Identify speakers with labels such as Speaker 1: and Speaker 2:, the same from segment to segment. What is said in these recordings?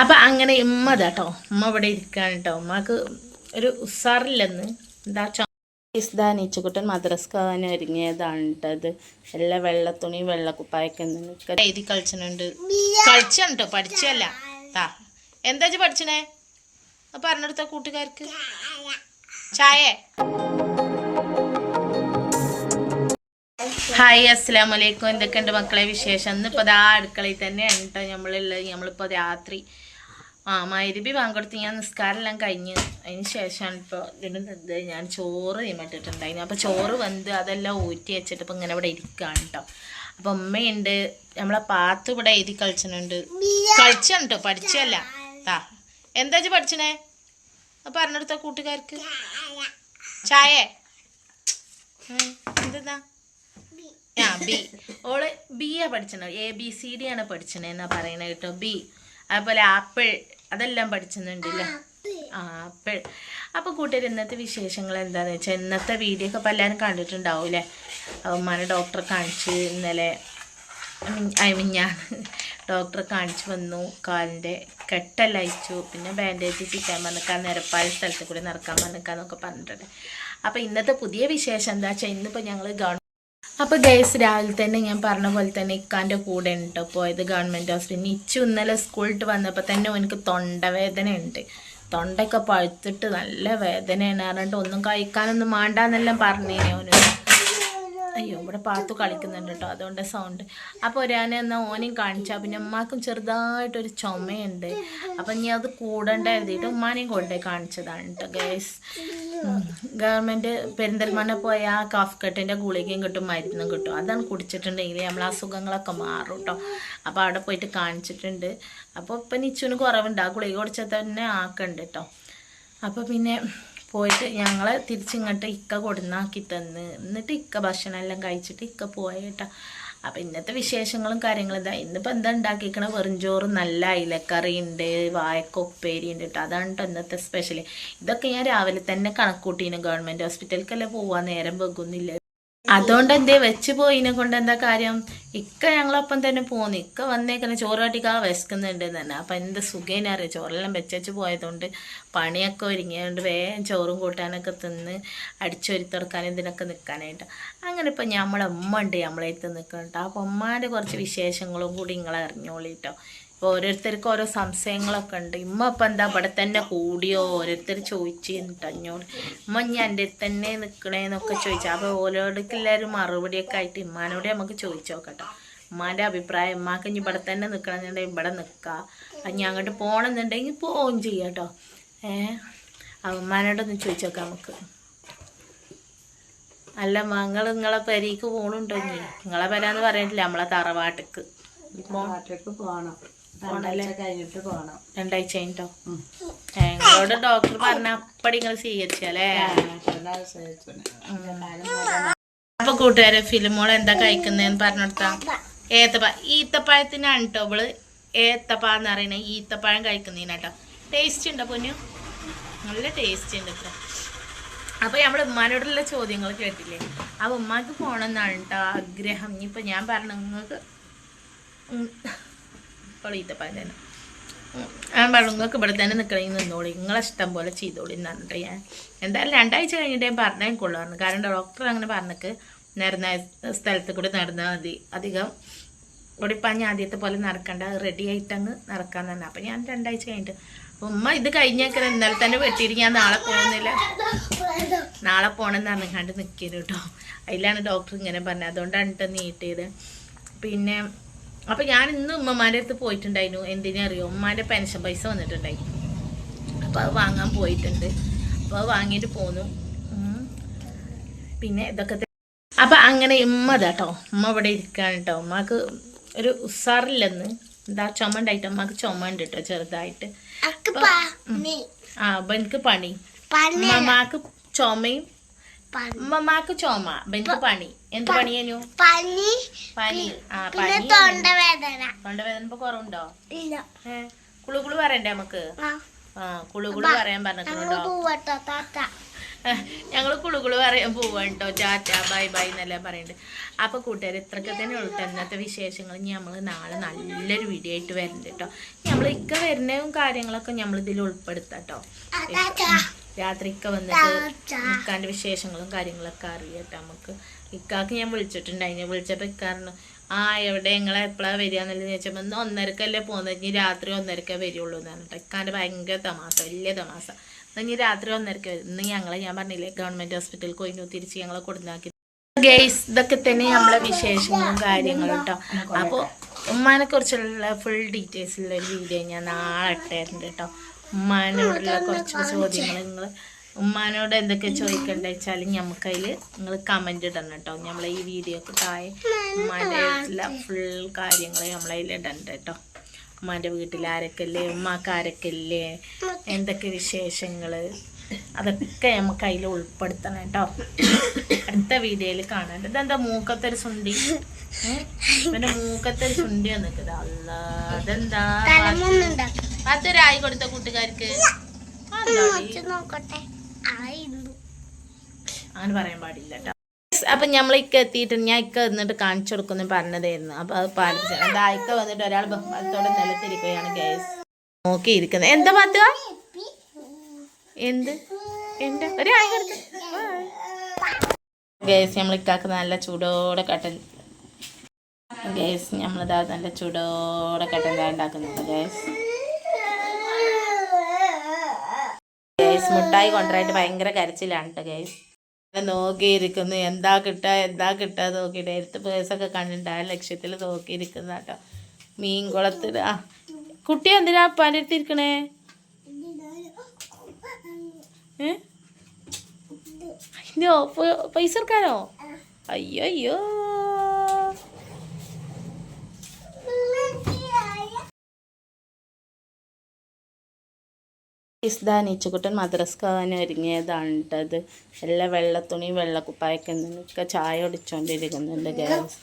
Speaker 1: അപ്പൊ അങ്ങനെ ഉമ്മ ഇതാട്ടോ ഉമ്മ ഇവിടെ ഇരിക്കാണ് കേട്ടോ ഉമ്മക്ക് ഒരു ഉസാറില്ലെന്ന്. എന്താ ഇസ്താ നീച്ചുകുട്ടൻ മദ്രസ്കാൻ ഒരുങ്ങിയതാണ് കേട്ടത് എല്ലാ വെള്ളത്തുണി വെള്ളക്കുപ്പായൊക്കെ എഴുതി കളിച്ചിട്ടുണ്ട് കളിച്ചോ പഠിച്ചല്ല എന്താ പഠിച്ചണേ? പറഞ്ഞെടുത്ത കൂട്ടുകാർക്ക്. ചായ? ഹായ് അസ്സലാമു അലൈക്കും എന്തൊക്കെയുണ്ട് മക്കളെ വിശേഷം? ഇന്നിപ്പോൾ ദാ അടുക്കളയിൽ തന്നെയാണ് കേട്ടോ നമ്മളുള്ളത്. നമ്മളിപ്പോൾ രാത്രി ആ മരുബി പങ്കെടുത്ത് ഞാൻ നിസ്കാരമെല്ലാം കഴിഞ്ഞ്. അതിന് ശേഷമാണ് ഇപ്പോൾ ഇതിന്റെ ഞാൻ ചോറ് തീമട്ടിട്ടുണ്ടായിരുന്നു അപ്പോൾ ചോറ് വന്ന് അതെല്ലാം ഊറ്റി വെച്ചിട്ട് ഇപ്പോൾ ഇങ്ങനെ ഇവിടെ ഇരിക്കുകയാണ് കേട്ടോ അപ്പോൾ ഉമ്മയുണ്ട്. നമ്മളെ പാത്ത് ഇവിടെ എഴുതി കളിച്ചിട്ടുണ്ട്. കളിച്ചാണ് കേട്ടോ പഠിച്ചല്ല ആ എന്താ ഇജ്ജ് പഠിച്ചണേ? അത് പറഞ്ഞെടുത്ത കൂട്ടുകാർക്ക്? ചായ? എന്താ ആ ബി ഓൾ ബി ആ പഠിച്ചത് എ ബി സി ഡി ആണ് പഠിച്ചത് എന്നാ പറയണത് കേട്ടോ. ബി അതുപോലെ ആപ്പിൾ അതെല്ലാം പഠിച്ചെന്നുണ്ടല്ലേ? ആപ്പിൾ. അപ്പോൾ കൂട്ടുകാർ ഇന്നത്തെ വിശേഷങ്ങൾ എന്താണെന്ന് വെച്ചാൽ ഇന്നത്തെ വീഡിയോ ഒക്കെ ഇപ്പോൾ എല്ലാവരും കണ്ടിട്ടുണ്ടാവൂലേ ഉമ്മാനെ ഡോക്ടറെ കാണിച്ച് ഇന്നലെ ഐ മീൻ ഞാൻ ഡോക്ടറെ കാണിച്ച് വന്നു. കാലിന്റെ കെട്ടെല്ലാം അയച്ചു പിന്നെ ബാൻഡേജ് ചിക്കാൻ വന്നിക്കാൻ നിരപ്പായ സ്ഥലത്ത് കൂടി നടക്കാൻ വന്നിക്കാന്നൊക്കെ പറഞ്ഞിട്ടുണ്ട്. അപ്പോൾ ഇന്നത്തെ പുതിയ വിശേഷം എന്താ വെച്ചാൽ ഇന്നിപ്പോൾ ഞങ്ങൾ ഗവൺമെന്റ് അപ്പോൾ ഗൈസ് രാവിലെ തന്നെ ഞാൻ പറഞ്ഞ പോലെ തന്നെ ഇക്കാന്റെ കൂടെ ഉണ്ട്. പോയത് ഗവൺമെന്റ് ഹോസ്പിറ്റലിൽ ഇച്ചു ഇന്നലെ സ്കൂളിട്ട് വന്നപ്പോൾ തന്നെ എനിക്ക് തൊണ്ടവേദന ഉണ്ട്. തൊണ്ടയൊക്കെ പഴുത്തിട്ട് നല്ല വേദനയാണ്. പറഞ്ഞിട്ട് ഒന്നും കഴിക്കാനൊന്നും മാണ്ടാന്നെല്ലാം പറഞ്ഞേനെ അവന് അയ്യോ ഇവിടെ പാത്തു കളിക്കുന്നുണ്ട് കേട്ടോ അതുകൊണ്ട് സൗണ്ട് അപ്പോൾ ഒരാനെ എന്നാൽ ഓനെയും കാണിച്ചാൽ പിന്നെ ഉമ്മാക്കും ചെറുതായിട്ടൊരു ചുമയുണ്ട്. അപ്പം ഇനി അത് കൂടണ്ട എഴുതിയിട്ട് ഉമ്മാനെയും കൊണ്ടുപോയി കാണിച്ചതാണ് കേട്ടോ ഗൈസ് ഗവൺമെന്റ് പെരിന്തൽമണ്ണ പോയ ആ കഫ് കെട്ടിന്റെ ഗുളികയും കിട്ടും മരുന്നും കിട്ടും. അതാണ് കുടിച്ചിട്ടുണ്ടെങ്കിൽ നമ്മൾ അസുഖങ്ങളൊക്കെ മാറും കേട്ടോ അപ്പോൾ അവിടെ പോയിട്ട് കാണിച്ചിട്ടുണ്ട്. അപ്പോൾ ഇപ്പം നിച്ചുവിന് കുറവുണ്ട്. ആ ഗുളിക കുടിച്ചാൽ തന്നെ ആക്കണ്ട് കേട്ടോ അപ്പോൾ പിന്നെ പോയിട്ട് ഞങ്ങളെ തിരിച്ചിങ്ങോട്ട് ഇക്ക കൊടുന്നാക്കി തന്ന്. എന്നിട്ട് ഇക്ക ഭക്ഷണം എല്ലാം കഴിച്ചിട്ട് ഇക്ക പോയേട്ടാ. അപ്പം ഇന്നത്തെ വിശേഷങ്ങളും കാര്യങ്ങളും ഇതാ ഇന്നിപ്പോൾ എന്താ ഉണ്ടാക്കിക്കണ വെറുംചോറ് നല്ല ഇലക്കറി ഉണ്ട് വായക്ക ഉപ്പേരി ഉണ്ട് കേട്ടോ അതാണ് കേട്ടോ ഇന്നത്തെ സ്പെഷ്യൽ ഇതൊക്കെ ഞാൻ രാവിലെ തന്നെ കണക്കൂട്ടീന് ഗവൺമെന്റ് ഹോസ്പിറ്റലിലേക്കല്ലേ പോവാൻ നേരം വെക്കുന്നില്ല അതുകൊണ്ട് എന്തേ വെച്ച് പോയിനെ കൊണ്ട് എന്താ കാര്യം? ഇക്ക ഞങ്ങളൊപ്പം തന്നെ പോന്നു. ഇക്ക വന്നേക്കണ ചോറ് കാട്ടിക്കാ വിശക്കുന്നുണ്ട് തന്നെ അപ്പം എന്ത് സുഖേനെ അറിയാം? ചോറെല്ലാം വെച്ചു പോയതുകൊണ്ട് പണിയൊക്കെ ഒരുങ്ങിയതുകൊണ്ട് വേഗം ചോറും കൂട്ടാനൊക്കെ തിന്ന് അടിച്ചൊരുത്തെടുക്കാനും ഇതിനൊക്കെ നിൽക്കാനായിട്ട് അങ്ങനെ ഇപ്പം ഞമ്മളെ ഉമ്മ ഉണ്ട് നമ്മളെ അടുത്ത് കേട്ടോ അപ്പൊ ഉമ്മാന്റെ കുറച്ച് വിശേഷങ്ങളും കൂടി നിങ്ങളെ അറിഞ്ഞോളിട്ടോ. ഇപ്പോൾ ഓരോരുത്തർക്കും ഓരോ സംശയങ്ങളൊക്കെ ഉണ്ട്. ഇമ്മ ഇപ്പം എന്താ ഇവിടെ തന്നെ കൂടിയോ? ഓരോരുത്തർ ചോദിച്ചിട്ട് അഞ്ഞോട് ഇമ്മ ഞാൻ എന്റെ തന്നെ നിൽക്കണേന്നൊക്കെ ചോദിച്ചു. അപ്പോൾ ഓരോടൊക്കെ എല്ലാവരും മറുപടിയൊക്കെ ആയിട്ട് ഇമ്മാനോട് നമുക്ക് ചോദിച്ചു നോക്കട്ടെ. ഉമ്മാന്റെ അഭിപ്രായം ഉമ്മാക്ക് ഇനി ഇവിടെ തന്നെ നിൽക്കണമെന്നുണ്ടെങ്കിൽ ഇവിടെ നിൽക്കുക അത് ഞാൻ അങ്ങോട്ട് പോകണമെന്നുണ്ടെങ്കിൽ പോവുകയും ചെയ്യാം കേട്ടോ ഉമ്മാനോടൊന്ന് ചോദിച്ചു നോക്കാം നമുക്ക്. അല്ല മങ്ങൾ നിങ്ങളെ പെരീക്ക് പോകണുണ്ടോ ഇനി നിങ്ങളെ പെരാന്ന് പറയണ്ടില്ല നമ്മളെ തറവാട്ടിക്ക്?
Speaker 2: പോകണം രണ്ടാഴ്ച കഴിഞ്ഞിട്ട് പോകണം
Speaker 1: രണ്ടാഴ്ച കഴിഞ്ഞിട്ടോ? ഞങ്ങളോട് ഡോക്ടർ പറഞ്ഞ അപ്പടി നിങ്ങൾ സ്വീകരിച്ചല്ലേ? അപ്പൊ കൂട്ടുകാരെ ഫിലിമോൾ എന്താ കഴിക്കുന്നതെന്ന് പറഞ്ഞെടുത്താ? ഏത്തപ്പ ഈത്തപ്പഴത്തിനാണ് കേട്ടോ അവൾ ഏത്തപ്പ എന്ന് പറയുന്നത് ഈത്തപ്പഴം കഴിക്കുന്നതിനാട്ടോ ടേസ്റ്റ് ഉണ്ടോ പൊന്നു? നല്ല ടേസ്റ്റ് ഉണ്ട് ഇത്ര. അപ്പൊ നമ്മൾ ഉമ്മാനോടുള്ള ചോദ്യങ്ങൾ കേട്ടില്ലേ? അപ്പൊ ഉമ്മാക്ക് പോണെന്നാണ് കേട്ടോ ആഗ്രഹം. ഇനിയിപ്പൊ ഞാൻ പറഞ്ഞു നിങ്ങൾക്ക് ഈത്തപ്പഴം തന്നെ ഉം. ഞാൻ നിങ്ങൾക്ക് ഇവിടെ തന്നെ നിൽക്കണമെങ്കിൽ നിന്നോളി. നിങ്ങളെ ഇഷ്ടം പോലെ ചെയ്തോളി എന്ന് ഞാൻ എന്തായാലും രണ്ടാഴ്ച കഴിഞ്ഞിട്ട് ഞാൻ പറഞ്ഞാൽ കാരണം ഡോക്ടർ അങ്ങനെ പറഞ്ഞിട്ട് നടന്ന സ്ഥലത്ത് കൂടി നടന്നാൽ മതി. അധികം ഇവിടെ ഇപ്പം ഞാൻ ആദ്യത്തെ പോലെ നടക്കണ്ട. റെഡി ആയിട്ടങ്ങ് നടക്കാൻ തന്നെ. അപ്പം ഞാൻ രണ്ടാഴ്ച കഴിഞ്ഞിട്ട് ഉമ്മ ഇത് കഴിഞ്ഞേക്കാൻ ഇന്നലെ തന്നെ വെട്ടിയിട്ട് ഞാൻ നാളെ പോകുന്നില്ല. നാളെ പോകണമെന്ന് പറഞ്ഞാണ്ട് നിൽക്കരുട്ടോ അതിലാണ് ഡോക്ടർ ഇങ്ങനെ പറഞ്ഞത്. അതുകൊണ്ടാണ് നീട്ടിയത്. പിന്നെ അപ്പം ഞാൻ ഇന്ന് ഉമ്മമാരുടെ അടുത്ത് പോയിട്ടുണ്ടായിരുന്നു. എന്തിനാ അറിയോ? ഉമ്മാന്റെ പെൻഷൻ പൈസ വന്നിട്ടുണ്ടായി. അപ്പോൾ അത് വാങ്ങാൻ പോയിട്ടുണ്ട്. അപ്പോൾ അത് വാങ്ങിയിട്ട് പോന്നു. പിന്നെ ഇതൊക്കെ അപ്പൊ അപ്പം അങ്ങനെ ഉമ്മ ഇതാട്ടോ ഉമ്മ ഇവിടെ ഇരിക്കുകയാണ് കേട്ടോ ഉമ്മക്ക് ഒരു ഉസാറില്ലെന്ന്. എന്താ ചുമ ഉണ്ടായിട്ട് ഉമ്മക്ക് ചുമ ഉണ്ട് കേട്ടോ ചെറുതായിട്ട്. ആ അപ്പം എനിക്ക് പണി. ഉമ്മമാക്ക് ചുമയും ഉമ്മമാക്ക് ചോമ. എനിക്ക് പണി. എന്ത് പണിയേനു
Speaker 3: പനി.
Speaker 1: പനി. ആ പനി
Speaker 3: തൊണ്ടവേദന.
Speaker 1: തൊണ്ടവേദന ഇപ്പൊ കുറവുണ്ടോ?
Speaker 3: ഇല്ല.
Speaker 1: കുളു കുളു പറയണ്ടേ നമുക്ക്
Speaker 3: ആ.
Speaker 1: കുളു കുളു പറയാൻ പറഞ്ഞിട്ടുണ്ടോ?
Speaker 3: ഞങ്ങൾ
Speaker 1: ഞങ്ങൾ കുളുകുളു പറയാൻ പോവാണ് കേട്ടോ ടാറ്റ ബൈ ബൈ എന്നെല്ലാം പറയുന്നുണ്ട് അപ്പോൾ കൂട്ടുകാർ ഇത്രയൊക്കെ തന്നെ ഉള്ളൂ ഇന്നത്തെ വിശേഷങ്ങൾ ഇനി നമ്മൾ നാളെ നല്ലൊരു വീഡിയോ ആയിട്ട് വരുന്നുണ്ട് കേട്ടോ നമ്മൾ ഇക്ക വരുന്നതും കാര്യങ്ങളൊക്കെ നമ്മൾ ഇതിൽ ഉൾപ്പെടുത്താം കേട്ടോ രാത്രി ഇക്ക വന്നിട്ട് ഇക്കാന്റെ വിശേഷങ്ങളും കാര്യങ്ങളൊക്കെ അറിയട്ടെ നമുക്ക്. ഇക്കാക്ക് ഞാൻ വിളിച്ചിട്ടുണ്ടായിരുന്നു വിളിച്ചപ്പോൾ ഇക്കാരണം ആ എവിടെ? നിങ്ങളെ എപ്പോഴാണ് വരിക എന്നുള്ളത്? ചോദിച്ചപ്പോൾ ഇന്ന് ഒന്നരക്കല്ലേ പോകുന്നത് ഇനി രാത്രി ഒന്നരക്കേ വരുള്ളൂ എന്ന് പറഞ്ഞിട്ട് ഇക്കാന്റെ ഭയങ്കര തമാസ വലിയ തമാസ ഇന്ന് ഇനി രാത്രി ഒന്നരക്ക് വരും. ഇന്ന് ഞങ്ങളെ ഞാൻ പറഞ്ഞില്ലേ ഗവൺമെന്റ് ഹോസ്പിറ്റലിൽ കൊയിനു തിരിച്ച് ഞങ്ങളെ കൊടുന്നാക്കി. ഗെയ്സ് ഇതൊക്കെ തന്നെ നമ്മളെ വിശേഷങ്ങളും കാര്യങ്ങളും കേട്ടോ അപ്പോൾ ഉമ്മാനെ കുറിച്ചുള്ള ഫുൾ ഡീറ്റെയിൽസ് ഉള്ള ഒരു വീഡിയോ ഞാൻ നാളെ ഇട്ടായിരുന്നു കേട്ടോ ഉമ്മാനോടുള്ള കുറച്ച് ചോദ്യങ്ങൾ നിങ്ങൾ ഉമ്മാനോട് എന്തൊക്കെ ചോദിക്കണ്ടെന്ന് വെച്ചാൽ നമുക്കതിൽ നിങ്ങൾ കമന്റ് ഇടണം കേട്ടോ. നമ്മളെ ഈ വീഡിയോക്ക് താഴെ ഉമ്മാന്റെ എല്ലാ ഫുൾ കാര്യങ്ങൾ നമ്മളതിൽ ഇടണ്ട കേട്ടോ. ഉമ്മാന്റെ വീട്ടിൽ ആരൊക്കെയല്ലേ ഉമ്മാക്ക് ആരൊക്കെയല്ലേ എന്തൊക്കെ വിശേഷങ്ങൾ അതൊക്കെ നമുക്ക് അതിൽ ഉൾപ്പെടുത്തണം കേട്ടോ. അടുത്ത വീഡിയോയിൽ കാണാൻ ഇതെന്താ മൂക്കത്തൊരു സുണ്ടി? ഉം? ഇവന്റെ മൂക്കത്തൊരു സുണ്ടി വന്നിട്ട് അല്ല അതെന്താ? അതൊരായി കൊടുത്ത കൂട്ടുകാർക്ക് അങ്ങനെ പറയാൻ പാടില്ല കേട്ടോ അപ്പൊ നമ്മൾ ഇക്ക എത്തിയിട്ട് ഞാൻ ഇക്ക എന്നിട്ട് കാണിച്ചു കൊടുക്കുന്നു പറഞ്ഞതായിരുന്നു. അപ്പൊ അത് പാലിച്ചു എന്താ ഇക്ക വന്നിട്ട് ഒരാൾ ബഹുമാനത്തോടെ നിലത്തിരിക്കുകയാണ് ഗ്യാസ് നോക്കിയിരിക്കുന്നത് എന്താ പത്ത് എന്ത്? എന്താ? ഒരു ആയി കൊടുത്ത് നമ്മൾ ഇക്കാക്ക് നല്ല ചൂടോടെ കട്ടൻ ഗ്യാസ് നമ്മളിതാ നല്ല ചൂടോടെ കട്ടൻ ഉണ്ടാക്കുന്നുണ്ട് ഗ്യാസ് ഗൈസ് മുട്ടായി കൊണ്ടുവരായിട്ട് ഭയങ്കര കരച്ചിലാണ് കേട്ടോ ഗൈസ്. നോക്കിയിരിക്കുന്നു. എന്താ കിട്ടുക എന്താ കിട്ടുക നോക്കിയിട്ട്. എടുത്ത് പേഴ്സൊക്കെ കണ്ടിട്ട് ആ ലക്ഷ്യത്തിൽ നോക്കിയിരിക്കുന്ന കേട്ടോ മീൻ കുളത്തിൽ. ആ കുട്ടി എന്തിനാ അപ്പാന്റെ അടുത്ത് ഇരിക്കണേ? ഏ? പൈസ എടുക്കാനോ അയ്യോ അയ്യോ. ഇസ്താ നീച്ചുകുട്ടൻ മദ്രസ്കാൻ ഒരുങ്ങിയതാണ് കേട്ടത് എല്ലാ വെള്ളത്തുണി വെള്ളക്കുപ്പായൊക്കെ നിന്നൊക്കെ ചായ ഒടിച്ചുകൊണ്ടിരിക്കുന്നുണ്ട് ഗ്യാസ്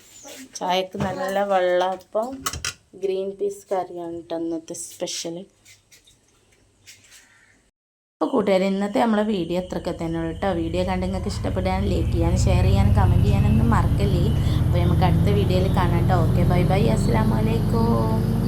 Speaker 1: ചായക്ക് നല്ല വെള്ളപ്പം ഗ്രീൻ പീസ് കറിയാണ് കേട്ടോ ഇന്നത്തെ സ്പെഷ്യൽ അപ്പോൾ കൂട്ടുകാർ ഇന്നത്തെ നമ്മളെ വീഡിയോ അത്രയൊക്കെ തന്നെ കേട്ടോ വീഡിയോ കണ്ട് നിങ്ങൾക്ക് ഇഷ്ടപ്പെടാൻ ലൈക്ക് ചെയ്യാനും ഷെയർ ചെയ്യാനും കമന്റ് ചെയ്യാനൊന്നും മറക്കല്ലേ. അപ്പോൾ നമുക്ക് അടുത്ത വീഡിയോയിൽ കാണാം കേട്ടോ ഓക്കെ ബൈ ബൈ അസ്സാം വലൈക്കും